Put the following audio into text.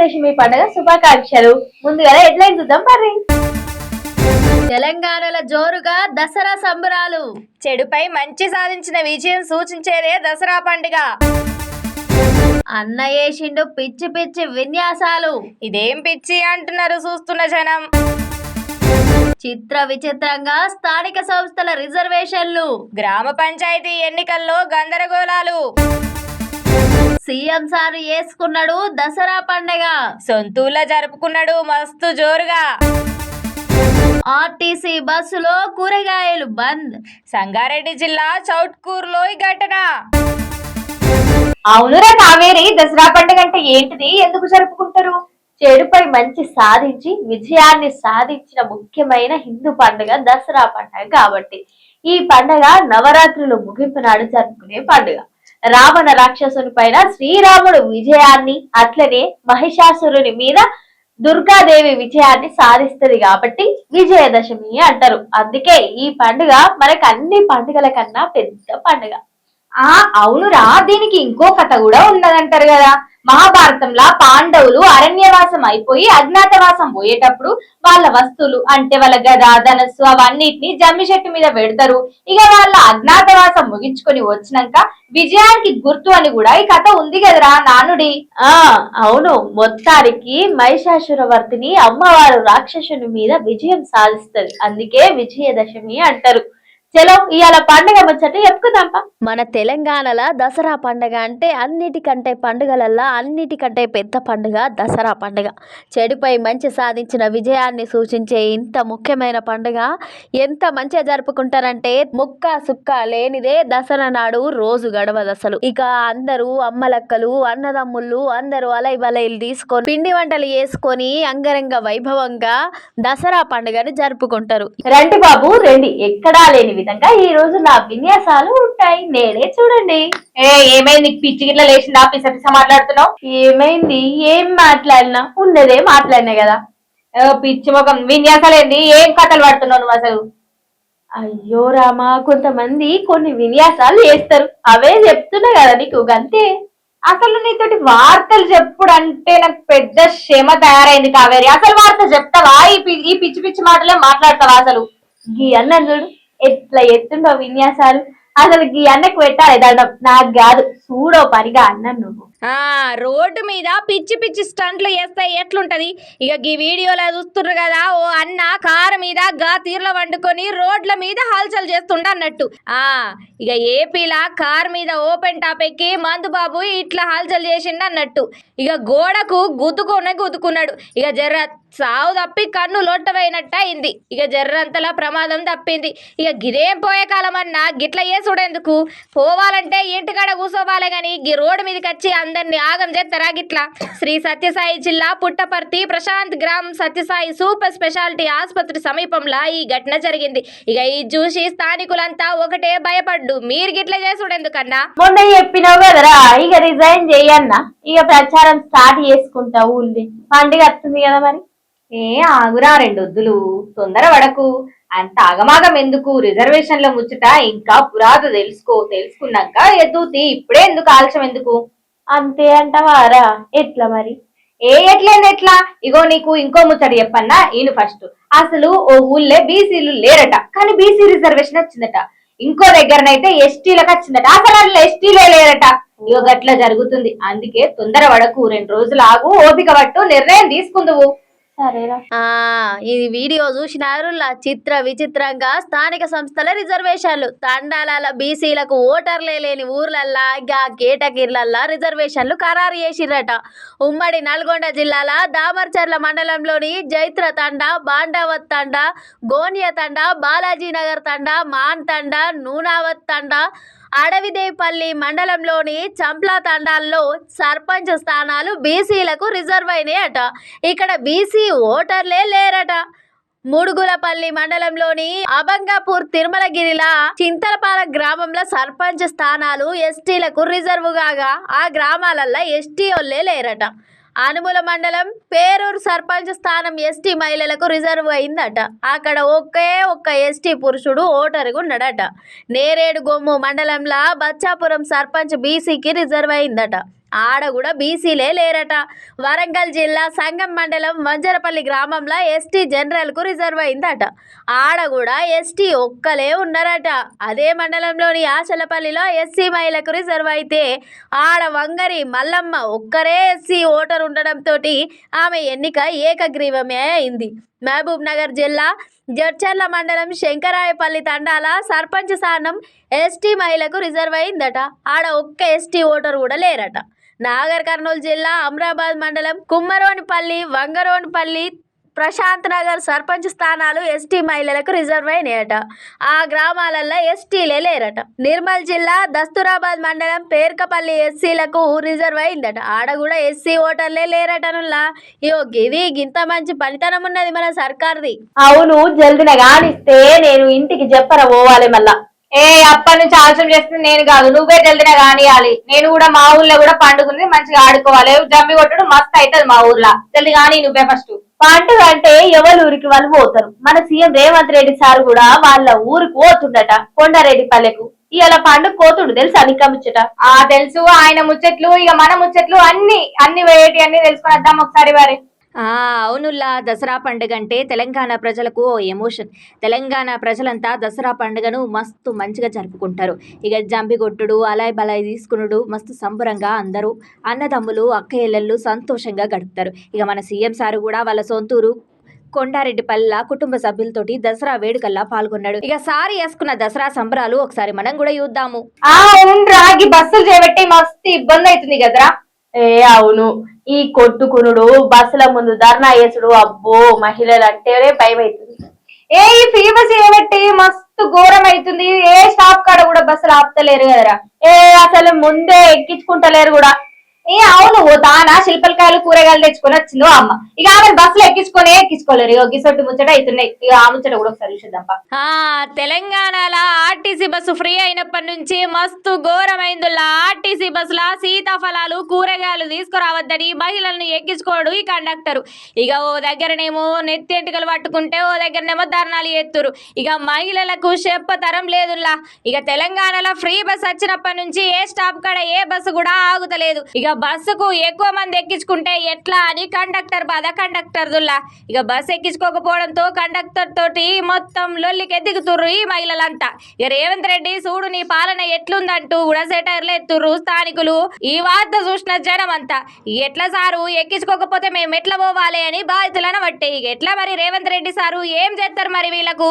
విజయదశమి పండుగ శుభాకాంక్షలు. ముందుగా హెడ్లైన్ చూద్దాం మరి. తెలంగాణలో జోరుగా దసరా సంబరాలు. చెడుపై మంచి సాధించిన విజయం సూచించేదే దసరా పండుగ. అన్న వేసిండు పిచ్చి పిచ్చి విన్యాసాలు. ఇదేం పిచ్చి అంటున్నారు చూస్తున్న జనం. చిత్ర విచిత్రంగా స్థానిక సంస్థల రిజర్వేషన్లు. గ్రామ పంచాయతీ ఎన్నికల్లో గందరగోళాలు. సీఎం సార్ వేసుకున్నాడు దసరా పండగ. సొంతూళ్ళ జరుపుకున్నాడు మస్తు జోరుగా. ఆర్టీసీ బస్సులో కూరగాయలు బంద్. సంగారెడ్డి జిల్లా చౌట్కూరులో ఈ ఘటన. అవునురా కావేరి దసరా పండుగ అంటే ఏంటిది? ఎందుకు జరుపుకుంటారు? చెడుపై మంచి సాధించి విజయాన్ని సాధించిన ముఖ్యమైన హిందూ పండుగ దసరా పండుగ కాబట్టి. ఈ పండుగ నవరాత్రులు ముగింపు నాడు జరుపుకునే పండుగ. రావణ రాక్షసుని పైన శ్రీరాముడు విజయాన్ని అట్లనే మహిషాసురుని మీద దుర్గాదేవి విజయాన్ని సాధిస్తది కాబట్టి విజయదశమి అంటారు. అందుకే ఈ పండుగ మనకు అన్ని పండుగల కన్నా పెద్ద పండుగ. ఆ అవునురా దీనికి ఇంకో కథ కూడా ఉన్నదంటారు కదా. మహాభారతంలా పాండవులు అరణ్యవాసం అయిపోయి అజ్ఞాతవాసం పోయేటప్పుడు వాళ్ళ వస్తువులు అంటే వాళ్ళ గద ధనస్సు అవన్నిటిని జమ్మి చెట్టు మీద పెడతారు. ఇక వాళ్ళ అజ్ఞాతవాసం ముగించుకొని వచ్చినాక విజయానికి గుర్తు అని కూడా ఈ కథ ఉంది కదరా నానుడి? ఆ అవును. మొత్తానికి మహిషాసురవర్తిని అమ్మవారు రాక్షసుని మీద విజయం సాధిస్తది. అందుకే విజయదశమి అంటారు. చలో ఇవాళ పండుగ ముచ్చట చెప్పుకుందాంపా. మన తెలంగాణలో దసరా పండగ అంటే అన్నిటికంటే పండుగలల్లా అన్నిటికంటే పెద్ద పండుగ దసరా పండుగ. చెడుపై మంచి సాధించిన విజయాన్ని సూచించే ఇంత ముఖ్యమైన పండుగ. ఎంత మంచిగా జరుపుకుంటారంటే ముక్క సుక్క లేనిదే దసరా నాడు రోజు గడవదు అసలు. ఇక అందరూ అమ్మలక్కలు అన్నదమ్ముళ్ళు అందరూ అలై బలైలు తీసుకొని పిండి వంటలు చేసుకొని అంగరంగ వైభవంగా దసరా పండుగను జరుపుకుంటారు. రండి బాబు రండి. ఎక్కడా లేని విధంగా ఈ రోజు నా విన్యాసాలు ఉంటాయి. నేనే చూడండి. ఏ ఏమైంది? నీకు పిచ్చి గిట్ల లేచిందా? పిస పిస మాట్లాడుతున్నావు? ఏమైంది? ఏం మాట్లాడినా? ఉన్నదే మాట్లాడినా కదా. ఏ, పిచ్చి ముఖం. విన్యాసాలు ఏంది ఏం కథలు పడుతున్నావు నువ్వు అసలు? అయ్యో రామా కొంతమంది కొన్ని విన్యాసాలు చేస్తారు. అవే చెప్తున్నా కదా నీకు గంతే. అసలు నీతోటి వార్తలు చెప్పుడు అంటే నాకు పెద్ద శ్రమ తయారైంది కావేరి. అసలు వార్త చెప్తావా? ఈ పి- ఈ పిచ్చి పిచ్చి మాటలే మాట్లాడతావా అసలు? గీ అన్న చూడు. ఎట్లా ఎత్తుండో విన్యాసాలు. అసలు ఈ అన్నకు పెట్టాలి దండం. నాకు కాదు చూడో పనిగా అన్నం నువ్వు. ఆ రోడ్డు మీద పిచ్చి పిచ్చి స్టంట్లు చేస్తే ఎట్లుంటది? ఇక ఈ వీడియోలో చూస్తున్నారు కదా ఓ అన్న కారు మీద గా తీర్ల వండుకొని రోడ్ల మీద హల్చల్ చేస్తుండ అన్నట్టు. ఆ ఇక ఏపీలా కార్ మీద ఓపెన్ టాప్ ఎక్కి మందు బాబు ఇట్లా హల్చల్ చేసిండు అన్నట్టు. ఇక గోడకు గుద్దుకునే గుద్దుకున్నాడు. ఇక జర్ర సావు తప్పి కన్ను లొట్టవైనట్టు అయింది ఇక జర్రంతలా ప్రమాదం తప్పింది. ఇక గిదేం పోయే కాలం అన్నా గిట్ల చేసుడెందుకు పోవాలంటే ఇంటికాడ కూసోవాలి గాని గి రోడ్డు మీదకి వచ్చి అందరిని ఆగం చేస్తారా గిట్లా? శ్రీ సత్యసాయి జిల్లా పుట్టపర్తి ప్రశాంత్ గ్రామ్ సత్యసాయి సూపర్ స్పెషాలిటీ ఆసుపత్రి సమీపంలో ఈ ఘటన జరిగింది. ఇక ఇది చూసి స్థానికులంతా ఒకటే భయపడ్డు. మీరు గిట్ల చేసుడెందుకన్నా మొన్న చెప్పినావు కదరా ఇక రిజైన్ చేయన్నా ఇక ప్రచారం స్టార్ట్ చేసుకుంటా ఊళ్ళి. పండుగ వస్తుంది కదా మరి. ఏ ఆగురా రెండు వద్దులు తొందర పడకు అంత ఆగమాగం ఎందుకు? రిజర్వేషన్ల ముచ్చట ఇంకా పురాత తెలుసుకో తెలుసుకున్నాక ఎద్దుతి ఇప్పుడే ఎందుకు ఆలస్యం ఎందుకు? అంతే అంటవారా ఎట్లా మరి? ఏ ఎట్లేంది ఎట్లా? ఇగో నీకు ఇంకో ముచ్చట చెప్పన్నా ఈయన ఫస్ట్. అసలు ఓ ఊళ్ళే బీసీలు లేరట కానీ బీసీ రిజర్వేషన్ వచ్చిందట. ఇంకో దగ్గరనైతే ఎస్టీలకు వచ్చిందట అసలు అందులో ఎస్టీలే లేరట. ఇగో గట్ల జరుగుతుంది అందుకే తొందర పడకు రెండు రోజులు ఆగు ఓపిక పట్టు నిర్ణయం తీసుకుందువు. సరేరా. ఆ ఇది వీడియో చూసినారు చిత్ర విచిత్రంగా స్థానిక సంస్థల రిజర్వేషన్లు. తండాల బీసీలకు ఓటర్లే లేని ఊర్లల్లా ఇంకా కేటగిర్లల్లా రిజర్వేషన్లు ఖరారు చేసిర్రట. ఉమ్మడి నల్గొండ జిల్లాల దామర్చర్ల మండలంలోని జైత్ర తండ బాండవత్ తండ గోనియ తండ బాలాజీనగర్ తండ మాన్ తండ నూనావత్ తండ అడవిదేపల్లి మండలంలోని చంప్లా తండాల్లో సర్పంచ్ స్థానాలు బీసీలకు రిజర్వ్ అయినాయట. ఇక్కడ బీసీ ఓటర్లే లేరట. ముడుగులపల్లి మండలంలోని అబంగాపూర్ తిరుమలగిరిలా చింతలపాల గ్రామంలో సర్పంచ్ స్థానాలు ఎస్టీలకు రిజర్వ్ కాగా ఆ గ్రామాలల్లో ఎస్టీ వాళ్ళే లేరట. అనుముల మండలం పేరూరు సర్పంచ్ స్థానం ఎస్టీ మహిళలకు రిజర్వ్ అయిందట. అక్కడ ఒకే ఒక్క ఎస్టీ పురుషుడు ఓటరుగా ఉన్నాడట. నేరేడు గొమ్ము మండలంలో బచ్చాపురం సర్పంచ్ బీసీకి రిజర్వ్ అయిందట. ఆడ కూడా బీసీలే లేరట. వరంగల్ జిల్లా సంగం మండలం వంజరపల్లి గ్రామంలో ఎస్టీ జనరల్కు రిజర్వ్ అయిందట. ఆడ కూడా ఎస్టీ ఒక్కలే ఉన్నారట. అదే మండలంలోని ఆశలపల్లిలో ఎస్సీ మహిళకు రిజర్వ్ అయితే ఆడ వంగరి మల్లమ్మ ఒక్కరే ఎస్సీ ఓటర్ ఉండడంతో ఆమె ఎన్నిక ఏకగ్రీవమే అయింది. మహబూబ్ నగర్ జిల్లా జడ్చర్ల మండలం శంకరాయపల్లి తండాల సర్పంచ్ స్థానం ఎస్టీ మహిళకు రిజర్వ్ అయిందట. ఆడ ఒక్క ఎస్టీ ఓటర్ కూడా లేరట. నాగర్ కర్నూలు జిల్లా అమరాబాద్ మండలం కుమ్మరోనిపల్లి వంగరోనిపల్లి ప్రశాంత్ నగర్ సర్పంచ్ స్థానాలు ఎస్టీ మహిళలకు రిజర్వ్ అయినాయట. ఆ గ్రామాలల్లో ఎస్టీలే లేరట. నిర్మల్ జిల్లా దస్తూరాబాద్ మండలం పేర్కపల్లి ఎస్సీలకు రిజర్వ్ అయిందట. ఆడ కూడా ఎస్సీ ఓటర్లే లేరటనులా ఇయో గిది గింత మంచి పనితనం ఉన్నది మన సర్కార్ది. అవును జల్దిన గానిస్తే నేను ఇంటికి చెప్పర పోవాలి మళ్ళా. ఏ అప్పటి నుంచి ఆలోచన చేస్తుంది నేను కాదు. నువ్వే జల్దిన కానియాలి నేను కూడా మా ఊర్లో కూడా పండుగని మంచిగా ఆడుకోవాలి. జమ్మి కొట్టడం మస్తు అవుతుంది మా ఊర్లో. జల్ది కానీ నువ్వే ఫస్ట్ పండుగ అంటే ఎవరి ఊరికి వాళ్ళు పోతారు? మన సీఎం రేవంత్ రెడ్డి సార్ కూడా వాళ్ళ ఊరికి పోతుండట కొండారెడ్డి పల్లెకు ఇవాళ పండుగ పోతుండు తెలుసా నీకా ముచ్చట? ఆ తెలుసు. ఆయన ముచ్చట్లు ఇక మన ముచ్చట్లు అన్ని అన్ని వేటి అన్ని తెలుసుకొని వద్దాం ఒకసారి ఆ, అవునుల్లా దసరా పండుగ అంటే తెలంగాణ ప్రజలకు ఓ ఎమోషన్. తెలంగాణ ప్రజలంతా దసరా పండుగను మస్తు మంచిగా జరుపుకుంటారు. ఇక జంబిగొట్టుడు అలాయ్ బలాయ్ తీసుకునుడు మస్తు సంబరంగా అందరూ అన్నదమ్ములు అక్కయ్యలు సంతోషంగా గడుపుతారు. ఇక మన సీఎం సారు కూడా వాళ్ళ సొంతూరు కొండారెడ్డిపల్లిల కుటుంబ సభ్యులతోటి దసరా వేడుకల్లా పాల్గొన్నాడు. ఇక సారి వేసుకున్న దసరా సంబరాలు ఒకసారి మనం కూడా చూద్దాము. బస్సులు చేయబట్టి మస్తు ఇబ్బంది అవుతుంది కదరా. ఏ అవును. ఈ కొట్టుకునుడు బస్సుల ముందు ధర్నా చేసుడు అబ్బో మహిళలు అంటేనే భయం అవుతుంది ఏ ఈ ఫ్రీ బస్ చేయబట్టి మస్తు ఘోరం అవుతుంది ఏ స్టాప్ కాడ కూడా బస్సులు ఆపుతలేరు కదరా. ఏ అసలు ముందే ఎక్కించుకుంటలేరు కూడా. ఏ అవును ఓ తానా శిల్పలకాయలు కూరగాయలు తెచ్చుకొని వచ్చిందో అమ్మ. ఇక ఆమె బస్సులు ఎక్కించుకొని ఎక్కించుకోలేరు. ఇక గిసొట్టు ముచ్చట అవుతున్నాయి. ఇక ఆ ముచ్చట కూడా ఒకసారి చూద్దాం తెలంగాణలో ఆర్టీసీ బస్సు ఫ్రీ అయినప్పటి నుంచి మస్తు ఘోరమైందిలా ఆర్టీసీ బస్సుల సీతాఫలాలు కూరగాయలు తీసుకురావద్దని మహిళలను ఎక్కించుకోడు ఈ కండక్టర్. ఇక ఓ దగ్గరనేమో నెత్తి పట్టుకుంటే ఓ దగ్గరనేమో ధర్నాలు ఎత్తురు ఇక మహిళలకు చెప్పతరం లేదులా ఇక తెలంగాణలో ఫ్రీ బస్ వచ్చినప్పటి నుంచి ఏ స్టాప్ కాడ ఏ బస్సు కూడా ఆగుతలేదు. ఇక బస్సుకు ఎక్కువ మంది ఎక్కించుకుంటే ఎట్లా అని కండక్టర్ బాధ. కండక్టర్ దుల్లా ఇక బస్సు ఎక్కించుకోకపోవడంతో కండక్టర్ తోటి మొత్తం లొల్లికి ఎదిగుతుర్రు ఈ మహిళలంతా. ఇక రేవంత్ రెడ్డి చూడు నీ పాలన ఎట్లుందంటూ కూడా సెటైర్లు ఎత్తుర్రు స్థానికులు. ఈ వార్త చూసిన జనం అంతా ఎట్లా సారు ఎక్కించుకోకపోతే మేము ఎట్లా పోవాలి అని బాధితులను పట్టే. ఇక ఎట్లా మరి రేవంత్ రెడ్డి సారు ఏం చేస్తారు మరి వీళ్ళకు?